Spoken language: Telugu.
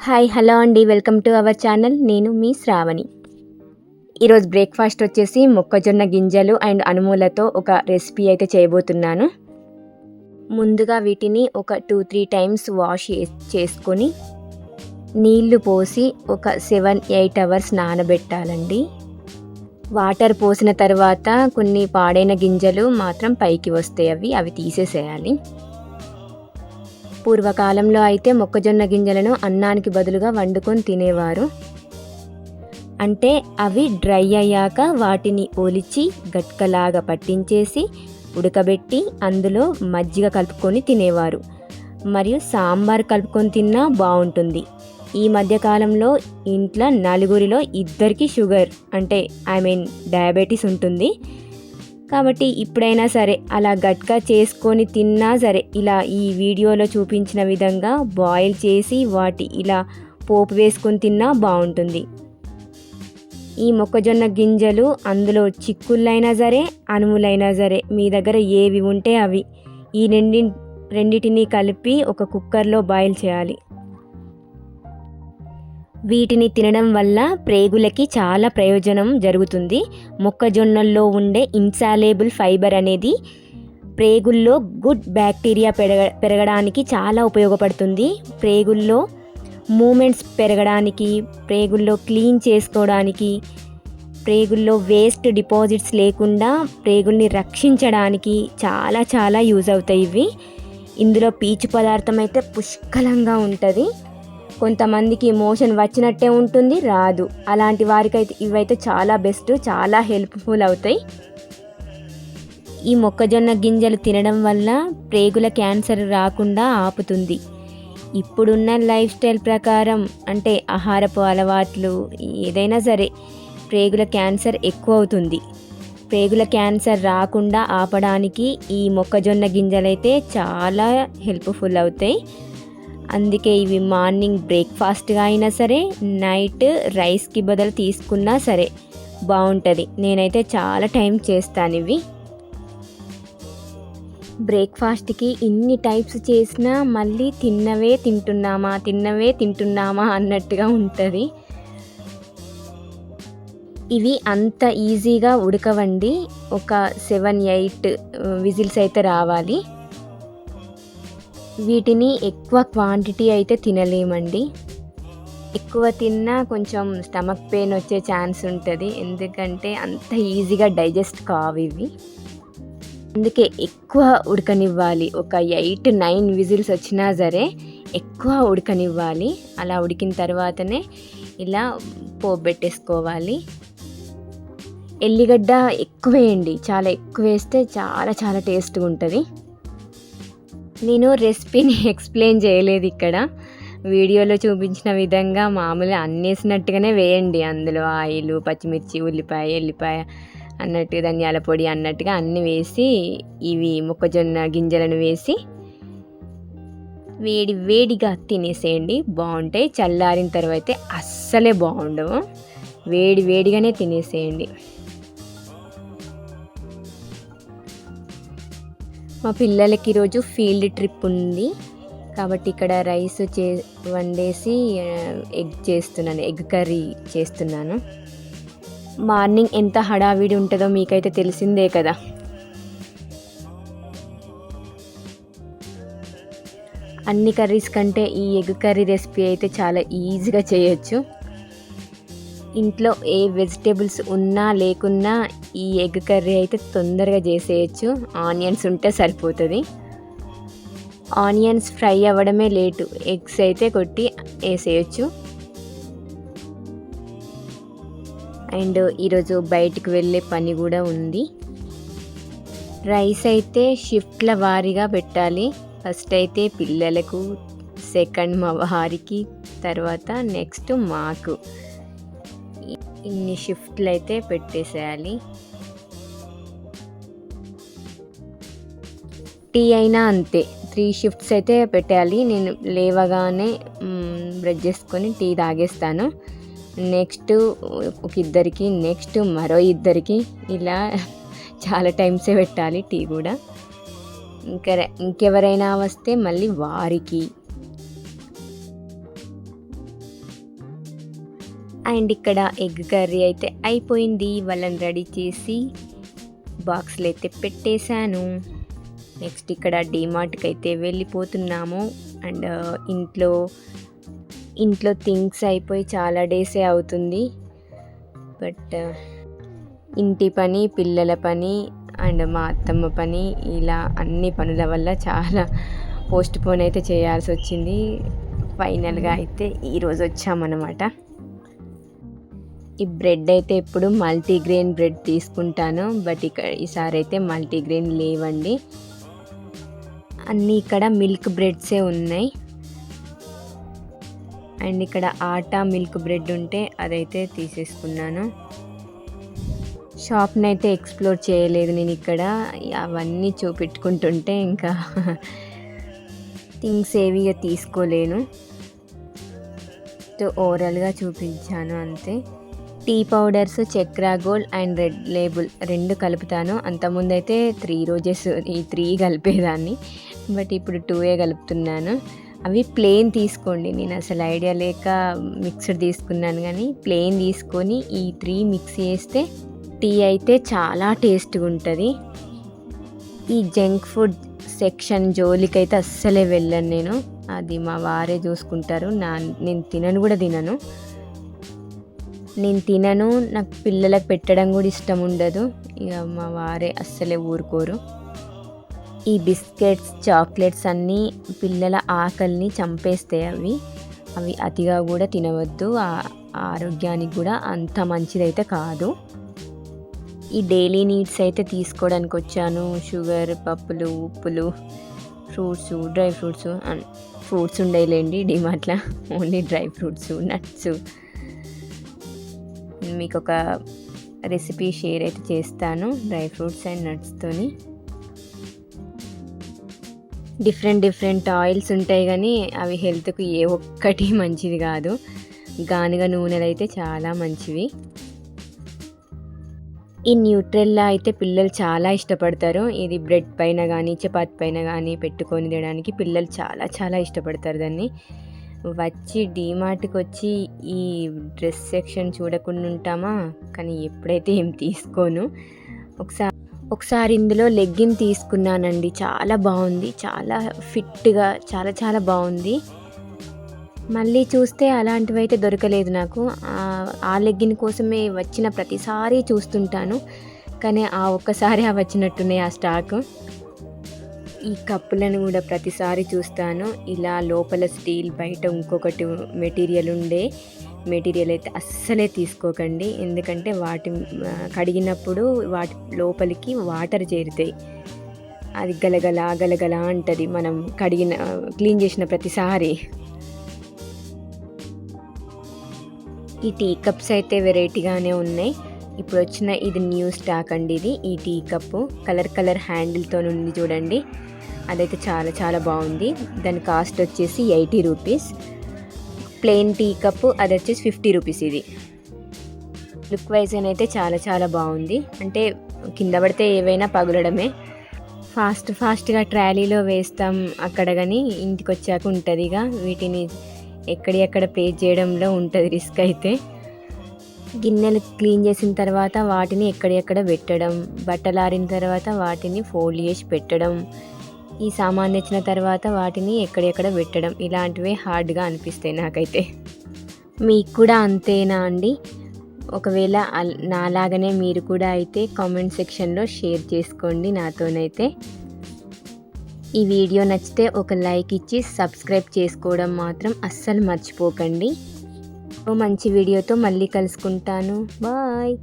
హాయ్ హలో అండి. Welcome to our channel. నేను మీ శ్రావణి. ఈరోజు బ్రేక్ఫాస్ట్ వచ్చేసి మొక్కజొన్న గింజలు అండ్ అనుములతో ఒక రెసిపీ అయితే చేయబోతున్నాను. ముందుగా వీటిని ఒక టూ త్రీ టైమ్స్ వాష్ చేసుకొని నీళ్ళు పోసి ఒక సెవెన్ ఎయిట్ అవర్స్ నానబెట్టాలండి. వాటర్ పోసిన తర్వాత కొన్ని పాడైన గింజలు మాత్రం పైకి వస్తాయి. అవి అవి తీసేసేయాలి. పూర్వకాలంలో అయితే మొక్కజొన్న గింజలను అన్నానికి బదులుగా వండుకొని తినేవారు. అంటే అవి డ్రై అయ్యాక వాటిని ఒలిచి గట్కలాగా పట్టించేసి ఉడకబెట్టి అందులో మజ్జిగ కలుపుకొని తినేవారు. మరియు సాంబార్ కలుపుకొని తిన్నా బాగుంటుంది ఈ మధ్యకాలంలో ఇంట్లో నలుగురిలో ఇద్దరికి షుగర్ అంటే ఐ మీన్ డయాబెటీస్ ఉంటుంది. కాబట్టి ఇప్పుడైనా సరే అలా గట్కా చేసుకొని తిన్నా సరే ఇలా ఈ వీడియోలో చూపించిన విధంగా బాయిల్ చేసి వాటి ఇలా పోపు వేసుకొని తిన్నా బాగుంటుంది. ఈ మొక్కజొన్న గింజలు అందులో చిక్కుళ్ళైనా సరే అనుములైనా సరే మీ దగ్గర ఏవి ఉంటే అవి ఈ రెండి రెండిటిని కలిపి ఒక కుక్కర్లో బాయిల్ చేయాలి. వీటిని తినడం వల్ల ప్రేగులకి చాలా ప్రయోజనం జరుగుతుంది. మొక్కజొన్నల్లో ఉండే ఇన్సాలేబుల్ ఫైబర్ అనేది ప్రేగుల్లో గుడ్ బ్యాక్టీరియా పెరగ పెరగడానికి చాలా ఉపయోగపడుతుంది. ప్రేగుల్లో మూమెంట్స్ పెరగడానికి ప్రేగుల్లో క్లీన్ చేసుకోవడానికి ప్రేగుల్లో వేస్ట్ డిపాజిట్స్ లేకుండా ప్రేగుల్ని రక్షించడానికి చాలా చాలా యూజ్ అవుతాయి ఇవి. ఇందులో పీచు పదార్థం అయితే పుష్కలంగా ఉంటుంది. కొంతమందికి మోషన్ వచ్చినట్టే ఉంటుంది రాదు. అలాంటి వారికైతే ఇవైతే చాలా బెస్ట్ చాలా హెల్ప్ఫుల్ అవుతాయి. ఈ మొక్కజొన్న గింజలు తినడం వల్ల ప్రేగుల క్యాన్సర్ రాకుండా ఆపుతుంది. ఇప్పుడున్న లైఫ్ స్టైల్ ప్రకారం అంటే ఆహారపు అలవాట్లు ఏదైనా సరే ప్రేగుల క్యాన్సర్ ఎక్కువ అవుతుంది. ప్రేగుల క్యాన్సర్ రాకుండా ఆపడానికి ఈ మొక్కజొన్న గింజలైతే చాలా హెల్ప్ఫుల్ అవుతాయి. అందుకే ఇవి మార్నింగ్ బ్రేక్ఫాస్ట్గా అయినా సరే నైట్ రైస్కి బదులు తీసుకున్నా సరే బాగుంటుంది నేనైతే చాలా టైం చేస్తాను ఇవి. బ్రేక్ఫాస్ట్కి ఇన్ని టైప్స్ చేసినా మళ్ళీ తిన్నవే తింటున్నామా తిన్నవే తింటున్నామా అన్నట్టుగా ఉంటుంది. ఇవి అంత ఈజీగా ఉడకవండి. ఒక సెవెన్ ఎయిట్ విజిల్స్ అయితే రావాలి. వీటిని ఎక్కువ క్వాంటిటీ అయితే తినలేమండి. ఎక్కువ తిన్నా కొంచెం స్టమక్ పెయిన్ వచ్చే ఛాన్స్ ఉంటుంది. ఎందుకంటే అంత ఈజీగా డైజెస్ట్ కావు ఇవి. అందుకే ఎక్కువ ఉడకనివ్వాలి. ఒక ఎయిట్ నైన్ విజిల్స్ వచ్చినా సరే ఎక్కువ ఉడకనివ్వాలి. అలా ఉడికిన తర్వాతనే ఇలా పోబెట్టేసుకోవాలి ఎల్లిగడ్డ ఎక్కువ వేయండి చాలా ఎక్కువ వేస్తే చాలా చాలా టేస్ట్గా ఉంటుంది. నేను రెసిపీని ఎక్స్ప్లెయిన్ చేయలేదు ఇక్కడ. వీడియోలో చూపించిన విధంగా మామూలుగా అన్నేసినట్టుగానే వేయండి. అందులో ఆయిల్ పచ్చిమిర్చి ఉల్లిపాయ ఎల్లిపాయ అన్నట్టు ధనియాల పొడి అన్నట్టుగా అన్నీ వేసి ఇవి మొక్కజొన్న గింజలను వేసి వేడి వేడిగా తినేసేయండి. బాగుంటాయి. చల్లారిన తర్వాత అస్సలే బాగుండవు. వేడి వేడిగానే తినేసేయండి. మా పిల్లలకి ఈరోజు ఫీల్డ్ ట్రిప్ ఉంది. కాబట్టి ఇక్కడ రైస్ చే వండేసి ఎగ్ చేస్తున్నాను ఎగ్ కర్రీ చేస్తున్నాను. మార్నింగ్ ఎంత హడావిడి ఉంటుందో మీకైతే తెలిసిందే కదా. అన్ని కర్రీస్ కంటే ఈ ఎగ్ కర్రీ రెసిపీ అయితే చాలా ఈజీగా చేయొచ్చు. ఇంట్లో ఏ వెజిటేబుల్స్ ఉన్నా లేకున్నా ఈ ఎగ్ కర్రీ అయితే తొందరగా చేసేయచ్చు. ఆనియన్స్ ఉంటే సరిపోతుంది. ఆనియన్స్ ఫ్రై అవ్వడమే లేటు. ఎగ్స్ అయితే కొట్టి వేసేయచ్చు. అండ్ ఈరోజు బయటికి వెళ్ళే పని కూడా ఉంది. రైస్ అయితే షిఫ్ట్ల వారీగా పెట్టాలి. ఫస్ట్ అయితే పిల్లలకు సెకండ్ మా వారికి తర్వాత నెక్స్ట్ మాకు. ఇన్ని షిఫ్ట్లు అయితే పెట్టేసేయాలి. టీ అయినా అంతే. త్రీ షిఫ్ట్స్ అయితే పెట్టాలి నేను లేవగానే బ్రష్ చేసుకొని టీ తాగేస్తాను. నెక్స్ట్ ఒక ఇద్దరికి నెక్స్ట్ మరో ఇద్దరికి ఇలా చాలా టైమ్సే పెట్టాలి టీ కూడా. ఇంకా ఇంకెవరైనా వస్తే మళ్ళీ వారికి. అండ్ ఇక్కడ ఎగ్ కర్రీ అయితే అయిపోయింది. వాళ్ళని రెడీ చేసి బాక్స్లు అయితే పెట్టేశాను. నెక్స్ట్ ఇక్కడ డిమార్ట్కి అయితే వెళ్ళిపోతున్నాము. అండ్ ఇంట్లో ఇంట్లో థింగ్స్ అయిపోయి చాలా డేసే అవుతుంది. బట్ ఇంటి పని పిల్లల పని అండ్ మా అత్తమ్మ పని ఇలా అన్ని పనుల వల్ల చాలా పోస్ట్ పోన్ అయితే చేయాల్సి వచ్చింది. ఫైనల్గా అయితే ఈరోజు వచ్చామన్నమాట. ఈ బ్రెడ్ అయితే ఎప్పుడు మల్టీగ్రెయిన్ బ్రెడ్ తీసుకుంటాను బట్ ఇక్కడ ఈసారి అయితే మల్టీగ్రెయిన్ లేవండి. అన్నీ ఇక్కడ మిల్క్ బ్రెడ్సే ఉన్నాయి. అండ్ ఇక్కడ ఆటా మిల్క్ బ్రెడ్ ఉంటే అదైతే తీసేసుకున్నాను. షాప్ని అయితే ఎక్స్ప్లోర్ చేయలేదు నేను ఇక్కడ. అవన్నీ చూపెట్టుకుంటుంటే ఇంకా థింగ్స్ ఏవి ఇక తీసుకోలేను. సో ఓవరాల్గా చూపించాను అంతే. Tea powders Chakra Gold and Red Label రెండు కలుపుతాను. అంతకుముందైతే అయితే త్రీ రోజెస్ ఈ త్రీ కలిపేదాన్ని. బట్ ఇప్పుడు టూయే కలుపుతున్నాను. అవి ప్లేన్ తీసుకోండి. నేను అసలు ఐడియా లేక మిక్సర్ తీసుకున్నాను కానీ ప్లేన్ తీసుకొని ఈ త్రీ మిక్స్ చేస్తే టీ అయితే చాలా టేస్ట్గా ఉంటుంది. ఈ జంక్ ఫుడ్ సెక్షన్ జోలికైతే అస్సలే వెళ్ళను నేను. అది మా వారే చూసుకుంటారు. నా నేను తినను కూడా తినను. నేను తినను నాకు పిల్లలకు పెట్టడం కూడా ఇష్టం ఉండదు. ఇక మా వారే అస్సలే ఊరుకోరు. ఈ బిస్కెట్స్ చాక్లెట్స్ అన్నీ పిల్లల ఆకలిని చంపేస్తాయి అవి. అవి అతిగా కూడా తినవద్దు. ఆ- ఆరోగ్యానికి కూడా అంత మంచిదైతే కాదు. ఈ డైలీ నీడ్స్ అయితే తీసుకోవడానికి వచ్చాను. షుగర్ పప్పులు ఉప్పులు fruits dry fruits and fruits ఉండేలేండి డిమార్ట్లో. Only dry fruits nuts. మీకు ఒక రెసిపీ షేర్ అయితే చేస్తాను డ్రై ఫ్రూట్స్ అండ్ నట్స్తోని డిఫరెంట్ డిఫరెంట్ ఆయిల్స్ ఉంటాయి కానీ అవి హెల్త్కు ఏ ఒక్కటి మంచిది కాదు. గానుగ నూనెలు అయితే చాలా మంచివి. ఈ న్యూట్రెల్లా అయితే పిల్లలు చాలా ఇష్టపడతారు. ఇది బ్రెడ్ పైన కానీ చపాతి పైన కానీ పెట్టుకొని తినడానికి పిల్లలు చాలా చాలా ఇష్టపడతారు దాన్ని. వచ్చి డీమార్ట్కి వచ్చి ఈ డ్రెస్ సెక్షన్ చూడకుండా ఉంటామా? కానీ ఎప్పుడైతే ఏం తీసుకోను. ఒకసారి ఒకసారి ఇందులో లెగ్గిన్ తీసుకున్నానండి. చాలా బాగుంది. చాలా ఫిట్గా చాలా చాలా బాగుంది. మళ్ళీ చూస్తే అలాంటివి అయితే దొరకలేదు నాకు. ఆ- లెగ్గిన్ కోసమే వచ్చిన ప్రతిసారి చూస్తుంటాను. కానీ ఆ ఒక్కసారి ఆ వచ్చినట్టున్నాయి ఆ స్టాక్. ఈ కప్పులను కూడా ప్రతిసారి చూస్తాను. ఇలా లోపల స్టీల్ బయట ఇంకొకటి మెటీరియల్ ఉండే మెటీరియల్ అయితే అస్సలే తీసుకోకండి. ఎందుకంటే వాటి కడిగినప్పుడు వాటి లోపలికి వాటర్ చేరుతాయి. అది గలగల గలగల అంటుంది మనం కడిగిన క్లీన్ చేసిన ప్రతిసారి. ఈ టీ కప్స్ అయితే వెరైటీగానే ఉన్నాయి. ఇప్పుడు వచ్చిన ఇది న్యూ స్టాక్ అండి ఇది. ఈ టీ కప్పు కలర్ కలర్ హ్యాండిల్తో ఉంది చూడండి. అదైతే చాలా చాలా బాగుంది. దాని కాస్ట్ వచ్చేసి eighty rupees. Plain tea cup అది వచ్చేసి ఫిఫ్టీ రూపీస్ ఇది. లుక్ వైజ్ అయితే చాలా చాలా బాగుంది. అంటే కింద పడితే ఏవైనా పగులడమే. ఫాస్ట్ ఫాస్ట్గా ట్రాలీలో వేస్తాం అక్కడ కానీ ఇంటికి వచ్చాక ఉంటుందిగా వీటిని ఎక్కడి ఎక్కడ పే చేయడంలో ఉంటుంది రిస్క్ అయితే. గిన్నెలు క్లీన్ చేసిన తర్వాత వాటిని ఎక్కడెక్కడ పెట్టడం బట్టలు ఆరిన తర్వాత వాటిని ఫోల్డ్ చేసి పెట్టడం ఈ సామాన్ ఇచ్చిన తర్వాత వాటిని ఎక్కడెక్కడ పెట్టడం ఇలాంటివే హార్డ్గా అనిపిస్తాయి నాకైతే. మీకు కూడా అంతేనా అండి? ఒకవేళ అల్- నాలాగనే మీరు కూడా అయితే కామెంట్ సెక్షన్లో షేర్ చేసుకోండి నాతోనైతే. ఈ వీడియో నచ్చితే ఒక లైక్ ఇచ్చి సబ్స్క్రైబ్ చేసుకోవడం మాత్రం అస్సలు మర్చిపోకండి. ఓ మంచి వీడియోతో మళ్ళీ కలుసుకుంటాను. బాయ్.